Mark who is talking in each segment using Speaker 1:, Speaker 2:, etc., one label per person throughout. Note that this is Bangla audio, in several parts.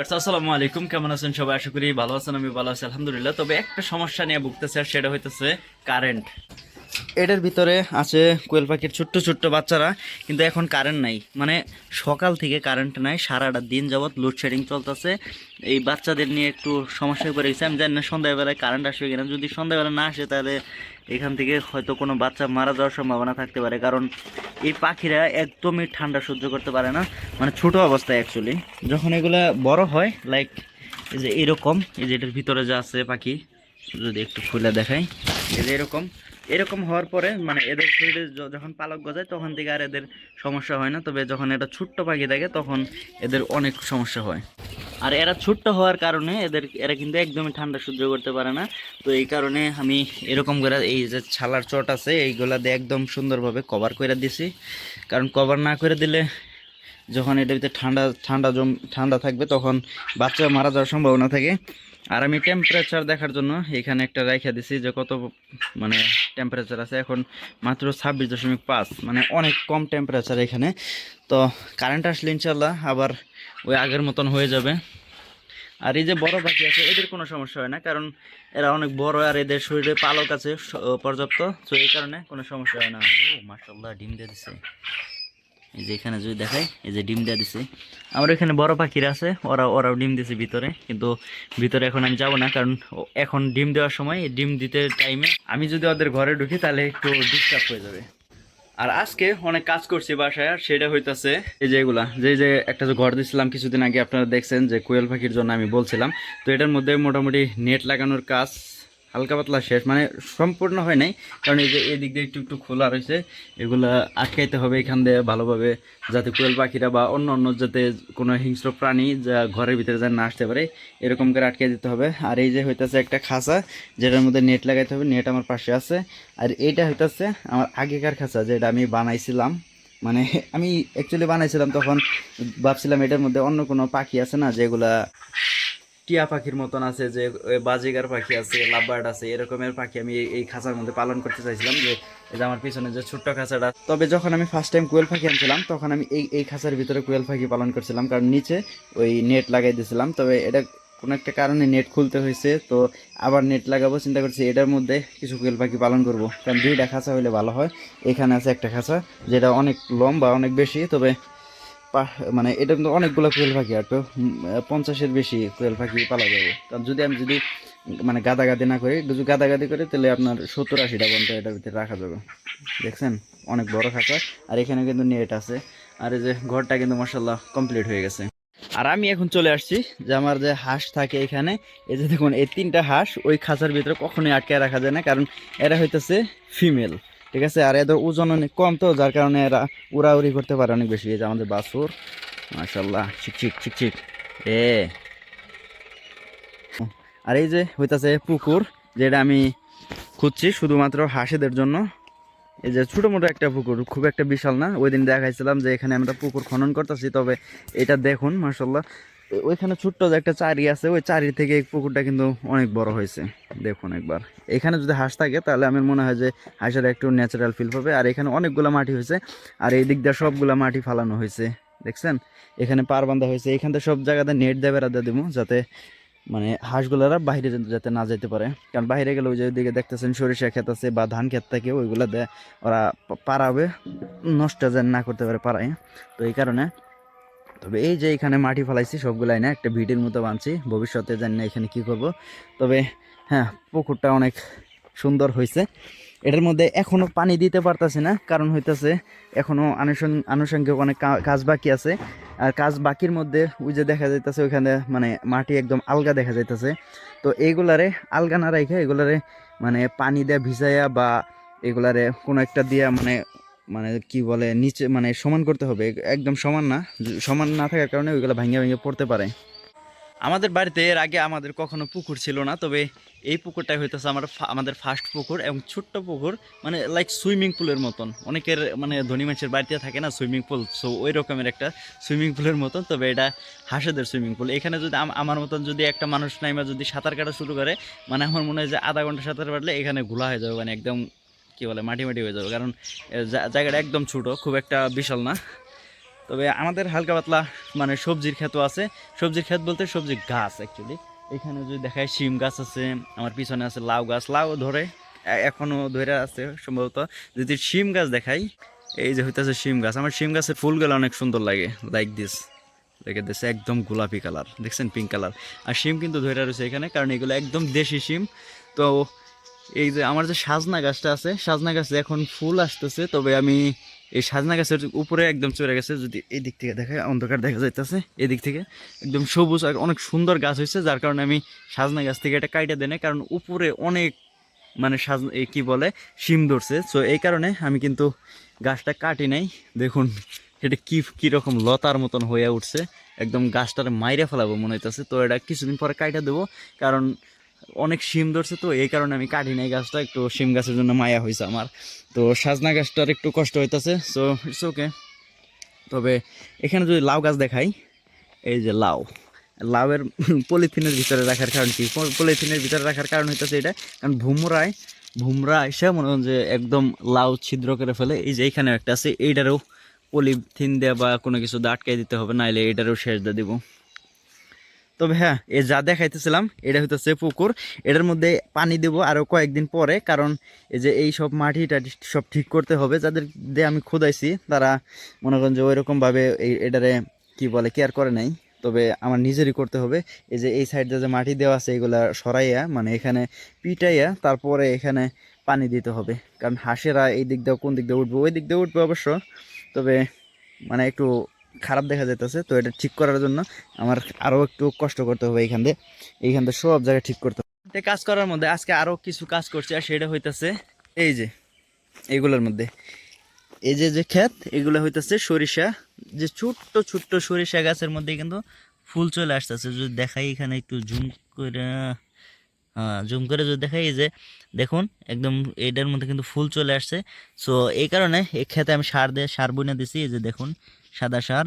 Speaker 1: আসসালামু আলাইকুম কেমন আছেন সবাই? আশা করি ভালো আছেন আমি ভালো আছি, আলহামদুলিল্লাহ। তবে একটা সমস্যা নিয়ে ভুগতেছে, আর সেটা হইতেছে কারেন্ট এটার ভিতরে আছে কোয়েল পাখির ছোট্ট ছোট্ট বাচ্চারা, কিন্তু এখন কারেন্ট নাই। মানে সকাল থেকে কারেন্ট নাই, সারাটা দিন যাবৎ লোডশেডিং চলতেছে। এই বাচ্চাদের নিয়ে একটু সমস্যায় পড়ে গেছে। আমি জানি না সন্ধ্যাবেলায় কারেন্ট আসবে কিনা। যদি সন্ধ্যাবেলা না আসে, তাহলে এখান থেকে হয়তো কোনো বাচ্চা মারা যাওয়ার সম্ভাবনা থাকতে পারে। কারণ এই পাখিরা একদমই ঠান্ডা সহ্য করতে পারে না। মানে ছোট অবস্থায় অ্যাকচুয়ালি যখন এগুলা বড় হয় লাইক এই যে এরকম, এই যে এটার ভিতরে যা আছে পাখি, যদি একটু খুলে দেখাই, এই যে এরকম। এরকম হওয়ার পরে মানে এদের শরীরে যখন পালক গজায়, তখন থেকে আর এদের সমস্যা হয় না। তবে যখন এটা ছোট্ট পাখি থাকে তখন এদের অনেক সমস্যা হয়। আর এরা ছোট্ট হওয়ার কারণে এদের, এরা কিন্তু একদমই ঠান্ডা সহ্য করতে পারে না। তো এই কারণে আমি এরকম করে এই যে ছালার চট আছে, এইগুলা দিয়ে একদম সুন্দরভাবে কভার করে দিছি। কারণ কভার না করে দিলে যখন এটার ভিতরে ঠান্ডা ঠান্ডা জম, ঠান্ডা থাকবে, তখন বাচ্চা মারা যাওয়ার সম্ভাবনা থাকে। আর আমি টেম্পারেচার দেখার জন্য এখানে একটা রাইখা দিছি যে কত মানে টেম্পারেচার আছে এখন মাত্র ছাব্বিশ দশমিক পাঁচ মানে অনেক কম টেম্পারেচার এখানে। তো কারেন্ট আসলে ইনশাল্লাহ আবার ওই আগের মতন হয়ে যাবে। আর এই যে বড় পাখি আছে, এদের কোনো সমস্যা হয় না, কারণ এরা অনেক বড় আর এদের শরীরে পালক আছে পর্যাপ্ত। তো এই কারণে কোনো সমস্যা হয় না। ও মাসাল্লাহ ডিম দিয়ে দিছে। এই যে এখানে যদি দেখাই, এই যে ডিম দেওয়া দিছে। আমার এখানে বড় পাখিরা আছে, ওরা ওরাও ডিম দিছে ভিতরে। কিন্তু ভিতরে এখন আমি যাব না, কারণ এখন ডিম দেওয়ার সময় ডিম দিতে টাইমে আমি যদি ওদের ঘরে ঢুকি, তাহলে একটু ডিস্টার্ব হয়ে যাবে। আর আজকে অনেক কাজ করছি বাসায়, আর সেটা হইতাছে, এই যে এগুলা, যে যে একটা যে ঘর দিছিলাম কিছুদিন আগে, আপনারা দেখছেন যে কোয়েল পাখির জন্য আমি বলছিলাম। তো এটার মধ্যে মোটামুটি নেট লাগানোর কাজ হালকা পাতলা শেষ মানে সম্পূর্ণ হয় নাই। কারণ এই যে এই দিক দিয়ে একটু একটু খোলা রয়েছে, এগুলা আটকাইতে হবে এখান দিয়ে ভালোভাবে, যাতে কোয়েল পাখিরা বা অন্য অন্য যাতে কোনো হিংস্র প্রাণী যা ঘরের ভিতরে যেন না আসতে পারে, এরকম করে আটকে দিতে হবে। আর এই যে হইতেছে একটা খাঁচা, যেটার মধ্যে নেট লাগাইতে হবে, নেট আমার পাশে আছে। আর এইটা হইতেছে আমার আগেকার খাঁচা, যেটা আমি বানাইছিলাম। মানে আমি অ্যাকচুয়ালি বানাইছিলাম তখন, ভাবছিলাম এটার মধ্যে অন্য কোনো পাখি আছে না, যেগুলা টিয়া পাখির মতন আছে যে বাজিগার পাখি আছে, লাভবার্ড আছে, এরকমের পাখি আমি এই- খাঁচার মধ্যে পালন করতে চাইছিলাম যে যে আমার পিছনে যে ছোট্ট খাঁচাটা। তবে যখন আমি ফার্স্ট টাইম কোয়েল পাখি আনছিলাম, তখন আমি এই এই খাঁচার ভিতরে কোয়েল পাখি পালন করছিলাম, কারণ নিচে ওই নেট লাগাই দিয়েছিলাম। তবে এটা কোনো একটা কারণে নেট খুলতে হয়েছে, তো আবার নেট লাগাবো, চিন্তা করছি এটার মধ্যে কিছু কোয়েল পাখি পালন করব। কারণ দুইটা খাঁচা হলে ভালো হয়। এখানে আছে একটা খাঁচা, যেটা অনেক লম্বা, অনেক বেশি, তবে মানে এটা কিন্তু অনেকগুলো কোয়েল পাখি, আর তো পঞ্চাশের বেশি কোয়েল পাখি পালা যাবে। কারণ যদি আমি যদি মানে গাদাগাদি না করি, যদি গাদাগাদি করি, তাহলে আপনার সত্তর আশিটা পর্যন্ত এটার ভিতরে রাখা যাবে। দেখছেন? অনেক বড় খাঁচা, আর এখানে কিন্তু নেট আছে। আর এই যে ঘরটা কিন্তু মার্শাল্লাহ কমপ্লিট হয়ে গেছে। আর আমি এখন চলে আসছি, যে আমার যে হাঁস থাকে এখানে, এই যে দেখুন, এই তিনটা হাঁস ওই খাঁচার ভিতরে কখনোই আটকে রাখা যায় না, কারণ এরা হইতেছে ফিমেল ঠিক আছে? আর এদের ওজন অনেক কম তো, যার কারণে এরা উড়াউড়ি করতে পারে অনেক বেশি। আমাদের বাছুর। মাশাল্লাহ চিকচিক চিকচিক এ। আর এই যে হইতাছে পুকুর, যেটা আমি খুঁজছি শুধুমাত্র হাঁসেদের জন্য। এই যে ছোটো মোটো একটা পুকুর, খুব একটা বিশাল না। ওই দিন দেখাইছিলাম যে এখানে আমরা পুকুর খনন করতেছি, তবে এটা দেখুন মার্শাল্লাহ ওইখানে ছোট্ট যে একটা চারি আছে, ওই চারি থেকে এই পুকুরটা কিন্তু অনেক বড় হয়েছে। দেখুন একবার। এখানে যদি হাঁস থাকে, তাহলে আমার মনে হয় যে হাঁসের একটু ন্যাচারাল ফিল পাবে। আর এখানে অনেকগুলো মাটি হয়েছে, আর এই দিক দিয়ে সবগুলা মাটি ফালানো হয়েছে। দেখছেন? এখানে পার বান্ধা হয়েছে। এখান থেকে সব জায়গাতে নেট দেবে রাধা দেবো, যাতে মানে হাঁসগুলারা বাইরে যাতে না যেতে পারে। কারণ বাইরে গেলে ওই যে ওইদিকে দেখতেছেন, সরিষা ক্ষেত আছে বা ধান ক্ষেত থাকে, ওইগুলা ওরা পারাবে নষ্ট যেন না করতে পারে পারায় তো এই কারণে তবে এই যে এখানে মাটি ফেলাইছি সবগুলাই না, একটা ভিডির মতো বানছি, ভবিষ্যতে জানি না এখানে কি করব। তবে হ্যাঁ পুকুরটা অনেক সুন্দর হয়েছে। এটার মধ্যে এখনও পানি দিতে পারতাছি না, কারণ হইতেছে এখনও আনুষঙ্গ আনুষঙ্গিক অনেক কাজ বাকি আছে। আর কাজ বাকির মধ্যে ওই যে দেখা যাইতেছে ওইখানে মানে মাটি একদম আলগা দেখা যাইতেছে। তো এইগুলারে আলগা না রাখে এগুলারে মানে পানি দেয়া ভিজাইয়া বা এগুলারে কোনো একটা দিয়া মানে মানে কি বলে, নিচে মানে সমান করতে হবে। একদম সমান না সমান না থাকার কারণে ওইগুলো ভাঙে ভেঙে পড়তে পারে। আমাদের বাড়িতে এর আগে আমাদের কখনো পুকুর ছিল না, তবে এই পুকুরটাই হইতেছে আমার আমাদের ফার্স্ট পুকুর এবং ছোট্ট পুকুর মানে লাইক সুইমিং পুলের মতন। অনেকের মানে ধনী মানুষের বাড়িতে থাকে না সুইমিং পুল সো ওই রকমের একটা সুইমিং পুলের মতন, তবে এটা হাঁসেদের সুইমিং পুল এখানে যদি আমার মতন যদি একটা মানুষ নাইমা যদি সাঁতার কাটা শুরু করে মানে আমার মনে হয় যে আধা ঘণ্টা সাঁতার কাটলে এখানে ঘোলা হয়ে যাবে মানে একদম কি বলে মাটি মাটি হয়ে যাবে। কারণ জায়গাটা একদম ছোট, খুব একটা বিশাল না। তবে আমাদের হালকা পাতলা মানে সবজির ক্ষেতও আছে। সবজির ক্ষেত বলতে সবজির গাছ অ্যাকচুয়ালি এখানে যদি দেখায়, শিম গাছ আছে, আমার পিছনে আছে লাউ গাছ। লাউ ধরে, এ- এখনও ধরে আছে সম্ভবত। যদি শিম গাছ দেখাই, এই যে হইতেছে শিম গাছ। আমার শিম গাছের ফুলগুলো অনেক সুন্দর লাগে লাইক দিস দেখে দিচ্ছে একদম গোলাপি কালার দেখছেন পিঙ্ক কালার আর শিম কিন্তু ধরে রয়েছে এখানে, কারণ এগুলো একদম দেশি শিম। তো এই যে আমার যে সাজনা গাছটা আছে, সাজনা গাছে এখন ফুল আসতেছে, তবে আমি এই সাজনা গাছের উপরে একদম চড়ে গেছে, যদি এই দিক থেকে দেখে, অন্ধকার দেখা যাইতেছে, এদিক থেকে। একদম সবুজ আর অনেক সুন্দর গাছ হয়েছে যার কারণে আমি সাজনা গাছ থেকে এটা কাইটা দেয় না কারণ উপরে অনেক মানে সাজ কি বলে, শিম ধরছে। সো এই কারণে আমি কিন্তু গাছটা কাটি নাই। দেখুন, এটা কি কীরকম লতার মতন হয়ে উঠছে। একদম গাছটার মাইরে ফেলাবো মনে হইতেছে। তো এটা কিছুদিন পরে কাইটা দেবো, কারণ অনেক শিম ধরছে তো, এই কারণে আমি কাটি নাই গাছটা, একটু শিম গাছের জন্য মায়া হয়েছে আমার। তো সাজনা গাছটার একটু কষ্ট হইতেছে সো ইটস ওকে তবে এখানে যদি লাউ গাছ দেখাই, এই যে লাউ। লাউয়ের পলিথিনের ভিতরে রাখার কারণ কি? পলিথিনের ভিতরে রাখার কারণ হইতেছে এটা, কারণ ভুমরায় ভুমরা এসে মনে করেন যে একদম লাউ ছিদ্র করে ফেলে। এই যে এইখানে একটা আছে, এইটারও পলিথিন দেওয়া বা কোনো কিছু আটকাই দিতে হবে, নাইলে এটারও শেষ দিয়ে দিব। তবে হ্যাঁ এ যা দেখাইতেছিলাম, এটা হইতেছে পুকুর। এটার মধ্যে পানি দেবো আরও কয়েকদিন পরে, কারণ এই যে এই সব মাটি টাটি সব ঠিক করতে হবে। যাদের দিয়ে আমি খোদাইছি, তারা মনে করেন যে ওইরকমভাবে এই এটারে কি বলে কেয়ার করে নাই। তবে আমার নিজেরই করতে হবে। এই যে এই সাইডে যে মাটি দেওয়া আছে, এগুলা সরাইয়া মানে এখানে পিটাইয়া, তারপরে এখানে পানি দিতে হবে। কারণ হাঁসেরা এই দিক দিয়ে কোন দিক দিয়ে উঠবে ওই দিক দিয়ে উঠবে অবশ্য। তবে মানে একটু খারাপ দেখা যাইতেছে, তো এটা ঠিক করার জন্য আমার আরও একটু কষ্ট করতে হবে এইখান দিয়ে। এইখান দিয়ে সব জায়গায় ঠিক করতে হবে। কাজ করার মধ্যে আজকে আরও কিছু কাজ করছি, আর সেটা হইতেছে এই যে এইগুলোর মধ্যে। এই যে যে ক্ষেত, এগুলো হইতেছে সরিষা। যে ছোট্ট ছোট্ট সরিষা গাছের মধ্যে কিন্তু ফুল চলে আসতেছে। যদি দেখাই এখানে একটু জুম করে হ্যাঁ জুম করে যদি দেখাই যে দেখুন, একদম এটার মধ্যে কিন্তু ফুল চলে আসছে। সো এই কারণে এই ক্ষেতে আমি সার দিয়ে, সার বুনে দিছি, এই যে দেখুন। সাদা সার।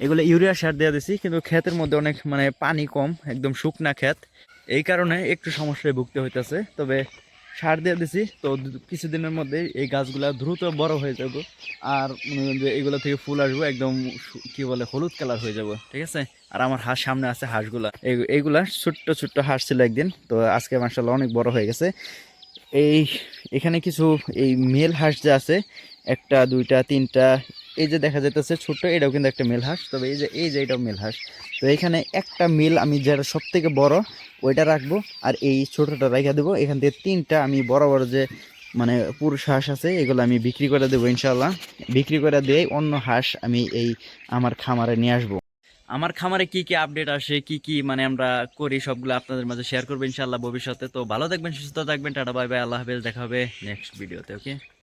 Speaker 1: এগুলো ইউরিয়া সার দেওয়া দিছি, কিন্তু ক্ষেতের মধ্যে অনেক মানে পানি কম, একদম শুকনা ক্ষেত। এই কারণে একটু সমস্যায় ভুগতে হইতেছে, তবে সার দিয়ে দিছি। তো কিছুদিনের মধ্যে এই গাছগুলা দ্রুত বড় হয়ে যাবে, আর যে এগুলো থেকে ফুল আসব, একদম কি বলে, হলুদ কালার হয়ে যাব, ঠিক আছে? আর আমার হাঁস, সামনে আছে হাঁসগুলা। এই- এইগুলা ছোট্ট ছোট্ট হাঁস ছিল একদিন, তো আজকে মার্শাল্লাহ অনেক বড় হয়ে গেছে। এই, এখানে কিছু, এই মেল হাঁস যে আছে, একটা, দুইটা, তিনটা এই যে দেখা যাইতেছে ছোট্ট, এটাও কিন্তু একটা মেল হাঁস। তবে এই যে এই যে এটাও মেল হাঁস। তো এখানে একটা মিল আমি যেটা সব থেকে বড়, ওইটা রাখব আর এই ছোটোটা রেখে দেবো। এখান থেকে তিনটা আমি বড় বড় যে মানে পুরুষ হাঁস আছে, এগুলো আমি বিক্রি করে দেবো ইনশাল্লাহ বিক্রি করে দিয়ে অন্য হাঁস আমি এই আমার খামারে নিয়ে আসব। আমার খামারে কি কি আপডেট আসে, কি কি মানে আমরা করি, সবগুলো আপনাদের মাঝে শেয়ার করব ইনশাল্লাহ ভবিষ্যতে। তো ভালো থাকবেন, সুস্থ থাকবেন, টাটা, বাই বাই, আল্লাহ হাফেজ, দেখা হবে নেক্সট ভিডিওতে ওকে